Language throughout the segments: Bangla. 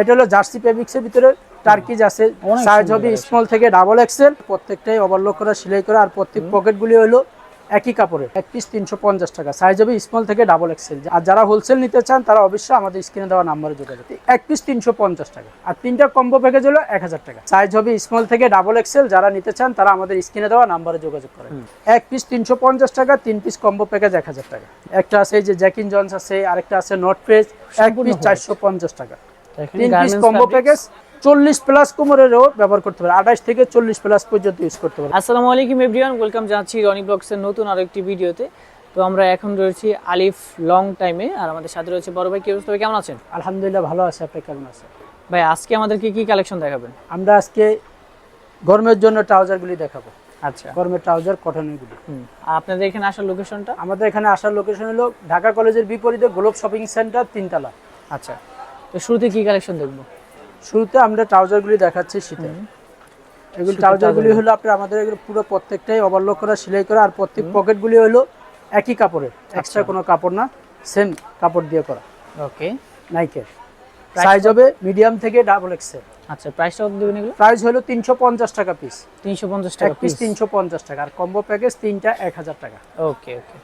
এটা হলো জার্সি পেবিক্সের ভিতরে টার্কিজ আছে। সাইজ হবে স্মল থেকে ডাবল এক্সেল প্রত্যেকটাই ওভারলোক করা সেলাই করা আর প্রত্যেক পকেটগুলি হলো একই কাপড়ের। এক পিস তিনশো পঞ্চাশ টাকা। সাইজ হবে স্মল থেকে ডাবল এক্সেল আর যারা হোলসেল নিতে চান তারা অবশ্যই আমাদের স্ক্রিনে দেওয়া নাম্বারে যোগাযোগ এক পিস তিনশো পঞ্চাশ টাকা। আর তিনটা কম্বো প্যাকেজ হলো এক হাজার টাকা। সাইজ হবে স্মল থেকে ডাবল এক্সেল যারা নিতে চান তারা আমাদের স্ক্রিনে দেওয়া নাম্বারে যোগাযোগ করেন। এক পিস তিনশো পঞ্চাশ টাকা তিন পিস কম্বো প্যাকেজ এক হাজার টাকা। একটা আছে যে জ্যাকিন জন্স আছে আরেকটা আছে নট পেজ এক পিস চারশো পঞ্চাশ টাকা। তিন পিস কম্বো প্যাকেজ চল্লিশ প্লাস কোমরেরও ব্যবহার করতে পারে আঠাশ থেকে চল্লিশ প্লাস পর্যন্ত ইউজ করতে পারে আসসালামু আলাইকুম এভরিওয়ান ওয়েলকাম জানাচ্ছি রনি ব্লগসের নতুন ভিডিওতে। তো আমরা এখন রয়েছি আলিফ লং টাইমে আর আমাদের সাথে রয়েছে বড় ভাই। কি অবস্থা কেমন আছেন? আলহামদুলিল্লাহ ভালো আছে। আপনি কেমন আছেন? ভাই আজকে আমাদেরকে কি কালেকশন দেখাবেন? আমরা আজকে গরমের জন্য ট্রাউজারগুলি দেখাবো। আচ্ছা। গরমের ট্রাউজার কটনেরগুলি আর আপনাদের এখানে আসার লোকেশনটা আমাদের এখানে আসার লোকেশন হলো ঢাকা কলেজের বিপরীতে গ্লোব শপিং সেন্টার তিনতলা। আচ্ছা। তো শুরুতে কি কালেকশন দেখব? শুরুতে আমরা ট্রাউজারগুলি দেখাচ্ছি শীতে। এগুলি ট্রাউজারগুলি হলো আপনার আমাদের এগুলো পুরো প্রত্যেকটাই ওভারলোক করা সেলাই করা আর প্রত্যেক পকেটগুলি হলো একই কাপড়ের। এক্সট্রা কোনো কাপড় না সেম কাপড় দিয়ে করা। ওকে। নাইকের সাইজ হবে মিডিয়াম থেকে ডাবল এক্সেল আচ্ছা প্রাইসটা কত দেবেন এগুলো? প্রাইস হলো তিনশো পঞ্চাশ টাকা পিস তিনশো পঞ্চাশ এক টাকা পিস পিস তিনশো পঞ্চাশ টাকা আর কম্বো প্যাকেজ তিনটা এক হাজার টাকা। ওকে ওকে।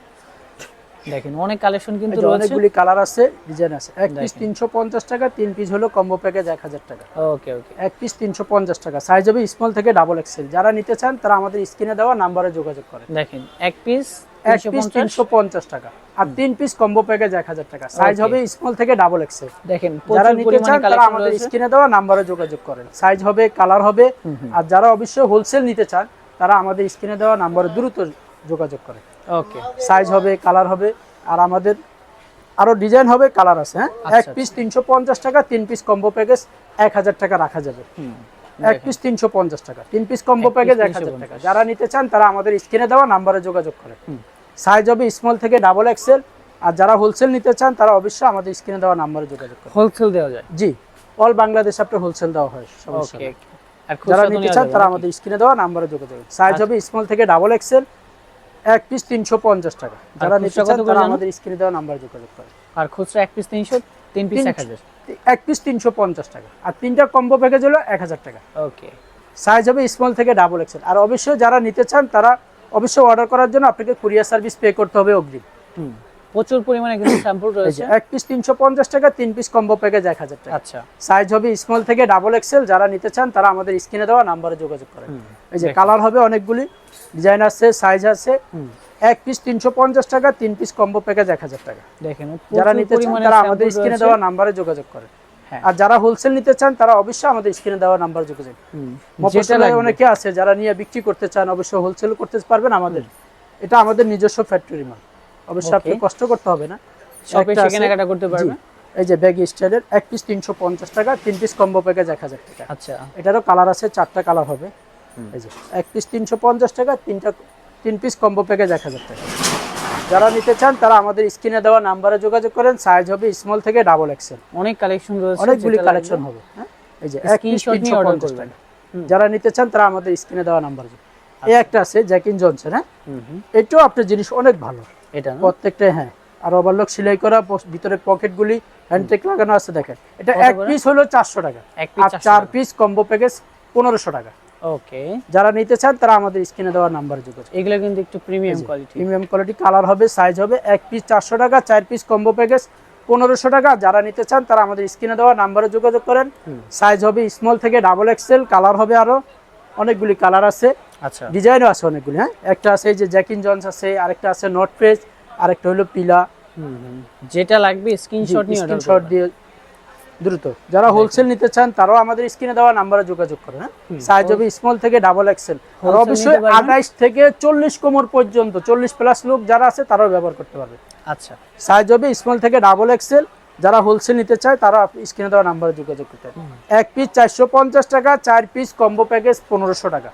দেখেন অনেক কালেকশন কিন্তু অনেকগুলি কালার আছে ডিজাইন আছে। এক পিস তিনশো পঞ্চাশ টাকা তিন পিস হলো কম্বো প্যাকেজ এক হাজার টাকা। ওকে ওকে এক পিস তিনশো পঞ্চাশ টাকা। সাইজ হবে স্মল থেকে ডাবল এক্সেল যারা নিতে চান তারা আমাদের স্ক্রিনে দেওয়া নাম্বারে যোগাযোগ করেন। দেখেন এক পিস এক পিস তিনশো পঞ্চাশ। টাকা। আর তিন পিস কম্বো প্যাকেজ এক হাজার টাকা। সাইজ হবে স্মল থেকে ডাবল এক্সেল দেখেন যারা নিতে চান তারা আমাদের স্ক্রিনে দেওয়া নাম্বারে যোগাযোগ করেন। সাইজ হবে কালার হবে। আর যারা অবশ্যই হোলসেল নিতে চান তারা আমাদের স্ক্রিনে দেওয়া নাম্বারে দ্রুত যোগাযোগ করেন। ওকে সাইজ হবে কালার হবে আর আমাদের আরও ডিজাইন হবে কালার আছে হ্যাঁ? আচ্ছা, এক পিস তিনশো পঞ্চাশ টাকা তিন পিস কম্বো প্যাকেজ এক হাজার টাকা রাখা যাবে। হুম এক পিস তিনশো পঞ্চাশ টাকা তিন পিস কম্বো প্যাকেজ এক হাজার টাকা। যারা নিতে চান তারা আমাদের স্ক্রিনে দেওয়া নাম্বারে যোগাযোগ করে। সাইজ হবে স্মল থেকে ডাবল এক্সেল আর যারা হোলসেল নিতে চান তারা অবশ্যই আমাদের স্ক্রিনে দেওয়া নাম্বারে যোগাযোগ করে হোলসেল দেওয়া যায়? জি অল বাংলাদেশ আপনি হোলসেল দেওয়া হয় সমস্যা যারা নিতে চান তারা আমাদের স্ক্রিনে দেওয়া নাম্বারে যোগাযোগ সাইজ হবে স্মল থেকে ডাবল এক্সেল এক পিস তিনশো পঞ্চাশ টাকা। যারা নিতে চান তারা আমাদের স্ক্রিনে দেওয়া নাম্বারে যোগাযোগ করে আর খুচরা এক পিস তিনশো তিন পিস এক হাজার। এক পিস তিনশো পঞ্চাশ টাকা। আর তিনটা কম্বো প্যাকেজ হলো এক হাজার টাকা। ওকে সাইজ হবে স্মল থেকে ডাবল এক্সেল আর অবশ্যই যারা নিতে চান তারা অবশ্যই অর্ডার করার জন্য আপনাকে কুরিয়ার সার্ভিস পে করতে হবে অগ্রিম। হুম। প্রচুর পরিমাণে কিন্তু স্যাম্পল রয়েছে। এক পিস তিনশো পঞ্চাশ টাকা তিন পিস কম্বো প্যাকেজ এক হাজার টাকা। আচ্ছা। সাইজ হবে স্মল থেকে ডাবল এক্সেল যারা নিতে চান তারা আমাদের স্ক্রিনে দেওয়া নাম্বারে যোগাযোগ করেন। এই যে কালার হবে অনেকগুলি। ডিজাইন আছে সাইজ আছে। এক পিস তিনশো পঞ্চাশ টাকা তিন পিস কম্বো প্যাকেজ এক হাজার টাকা। দেখেন যারা নিতে চান তারা আমাদের স্ক্রিনে দেওয়া নাম্বারে যোগাযোগ করেন। হ্যাঁ। আর যারা হোলসেল নিতে চান তারা অবশ্যই আমাদের স্ক্রিনে দেওয়া নাম্বারে যোগাযোগ মফস্বলে অনেকে আছে যারা নিয়ে বিক্রি করতে চান অবশ্যই হোলসেল করতে পারবেন আমাদের। এটা আমাদের নিজস্ব ফ্যাক্টরি মাল। অবশ্যই আপনি কষ্ট করতে হবে না। শপে কেনাকাটা করতে এই যে ব্যাগ স্টাইলের এক পিস তিনশো পঞ্চাশ টাকা তিন পিস কম্বো প্যাকেজ এক হাজার টাকা। আচ্ছা। এটারও কালার আছে চারটা কালার হবে। এই যে এক পিস তিনশো পঞ্চাশ টাকা তিনটা তিন পিস কম্বো প্যাকেজ এক হাজার টাকা। যারা নিতে চান তারা আমাদের স্ক্রিনে দেওয়া নাম্বারে যোগাযোগ করেন সাইজ হবে স্মল থেকে ডাবল এক্সেল অনেক কালেকশন রয়েছে অনেকগুলি কালেকশন হবে হ্যাঁ? এই যে এক পিস তিনশো পঞ্চাশ টাকা। যারা নিতে চান তারা আমাদের স্ক্রিনে দেওয়া নাম্বার এই একটা আছে জ্যাকিন জনসন হ্যাঁ? এটাও আপনার জিনিস অনেক ভালো। এটা প্রত্যেকটা হ্যাঁ। আর ওভারলক সেলাই করা ভিতরে পকেটগুলি হ্যান্ডটেক লাগানো আছে দেখেন। এটা এক পিস হলো চারশো টাকা। আর চার পিস কম্বো প্যাকেজ পনেরোশো টাকা। ওকে। যারা নিতে চান তারা আমাদের স্ক্রিনে দেওয়া নাম্বার যোগাযোগ এগুলো কিন্তু একটু premium quality premium quality colour হবে সাইজ হবে এক পিস চারশো টাকা চার পিস কম্বো প্যাকেজ পনেরোশো টাকা। যারা নিতে চান তারা আমাদের স্ক্রিনে দেওয়া নাম্বারে যোগাযোগ করেন। সাইজ হবে স্মল থেকে ডাবল এক্সেল কালার হবে আরও। অনেকগুলি কালার আছে। আচ্ছা। ডিজাইনও আছে অনেকগুলি হ্যাঁ? একটা আছে যে জ্যাকিন জন্স আছে আরেকটা আছে নট ফ্রেজ আরেকটা হলো পিলা যেটা লাগবে স্ক্রিনশট নিয়ে স্ক্রিনশট দিয়ে দ্রুত। যারা হোলসেল নিতে চান তারাও আমাদের স্ক্রিনে দেওয়া নাম্বারে যোগাযোগ করেন হ্যাঁ? সাইজ হবে স্মল থেকে ডাবল এক্সেল আর অবশ্যই আঠাইশ থেকে চল্লিশ কোমর পর্যন্ত চল্লিশ প্লাস লোক যারা আছে তারাও ব্যবহার করতে পারবে। আচ্ছা। সাইজ হবে স্মল থেকে ডাবল এক্সেল যারা হোলসেল নিতে চায় তারা স্ক্রিনে দেওয়া নাম্বারে যোগাযোগ করতে পারে এক পিস চারশো পঞ্চাশ টাকা চার পিস কম্বো প্যাকেজ পনেরোশো টাকা।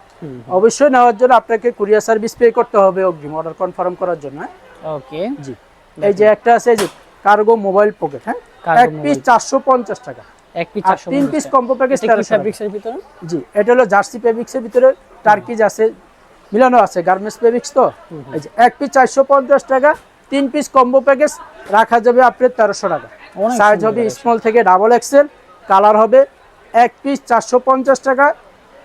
অবশ্যই নেওয়ার জন্য আপনাকে কুরিয়ার সার্ভিস পে করতে হবে অগ্রিম অর্ডার কনফার্ম করার জন্য হ্যাঁ? ওকে জি। এই যে একটা আছে যে কার্গো মোবাইল পকেট হ্যাঁ? এক পিস চারশো পঞ্চাশ টাকা। এক পিস আর তিন পিস কম্বো প্যাকেজ। ফ্যাব্রিক্সের ভিতরে? জি এটা হলো জার্সি পেবিক্সের ভিতরে টার্কিজ আছে মিলানো আছে গার্মেন্টস তো? এক পিস চারশো পঞ্চাশ টাকা তিন পিস কম্বো প্যাকেজ রাখা যাবে আপনার তেরোশো টাকা। সাইজ হবে স্মল থেকে ডাবল এক্সেল কালার হবে এক পিস চারশো পঞ্চাশ টাকা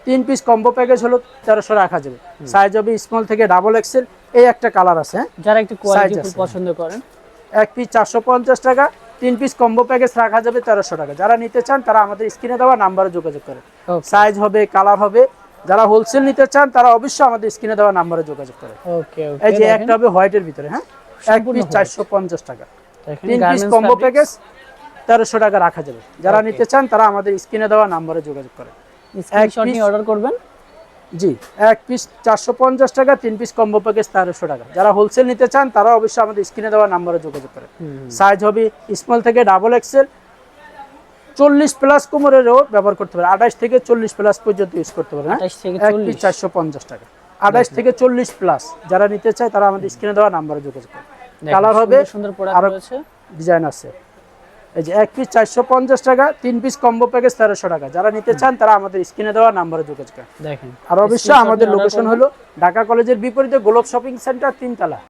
তিন পিস কম্বো প্যাকেজ হলো তেরোশো রাখা যাবে। সাইজ হবে স্মল থেকে ডাবল এক্সেল এই একটা কালার আছে হ্যাঁ? যারা একটু কোয়ালিটি পছন্দ করেন এক পিস চারশো পঞ্চাশ টাকা তিন পিস কম্বো প্যাকেজ রাখা যাবে তেরোশো টাকা। যারা নিতে চান তারা আমাদের স্ক্রিনে দেওয়া নাম্বারে যোগাযোগ করে। সাইজ হবে কালার হবে যারা হোলসেল নিতে চান তারা অবশ্যই আমাদের স্ক্রিনে দেওয়া নাম্বারে যোগাযোগ করে। এই যে একটা হবে হোয়াইটের ভিতরে হ্যাঁ? এক পিস চারশো পঞ্চাশ টাকা। তিন পিস কম্বো প্যাকেজ তেরোশো টাকা রাখা যাবে। যারা নিতে চান তারা আমাদের স্ক্রিনে দেওয়া নাম্বারে যোগাযোগ করে। অর্ডার করবেন। জি এক পিস চারশো পঞ্চাশ টাকা তিন পিস কম্বো প্যাকেজ তেরোশো টাকা। যারা হোলসেল নিতে চান তারা অবশ্যই আমাদের স্ক্রিনে দেওয়া নাম্বারে যোগাযোগ করে সাইজ হবে স্মল থেকে ডাবল এক্সেল চল্লিশ প্লাস কোমরেরও ব্যবহার করতে পারে আঠাশ থেকে চল্লিশ প্লাস পর্যন্ত ইউজ করতে পারে হ্যাঁ? এক পিস চারশো পঞ্চাশ টাকা। আঠাশ থেকে চল্লিশ প্লাস যারা নিতে চায় তারা আমাদের স্ক্রিনে দেওয়া নাম্বারে যোগাযোগ করে কালার হবে সুন্দর আরো- ডিজাইন আছে। এই যে এক পিস চারশো পঞ্চাশ টাকা তিন পিস কম্বো প্যাকেজ তেরোশো টাকা। যারা নিতে চান তারা আমাদের স্ক্রিনে দেওয়া নাম্বারে যোগাযোগ দেখেন। আর অবশ্যই আমাদের লোকেশন হলো ঢাকা কলেজের বিপরীতে গোলপ শপিং সেন্টার তিনতলা।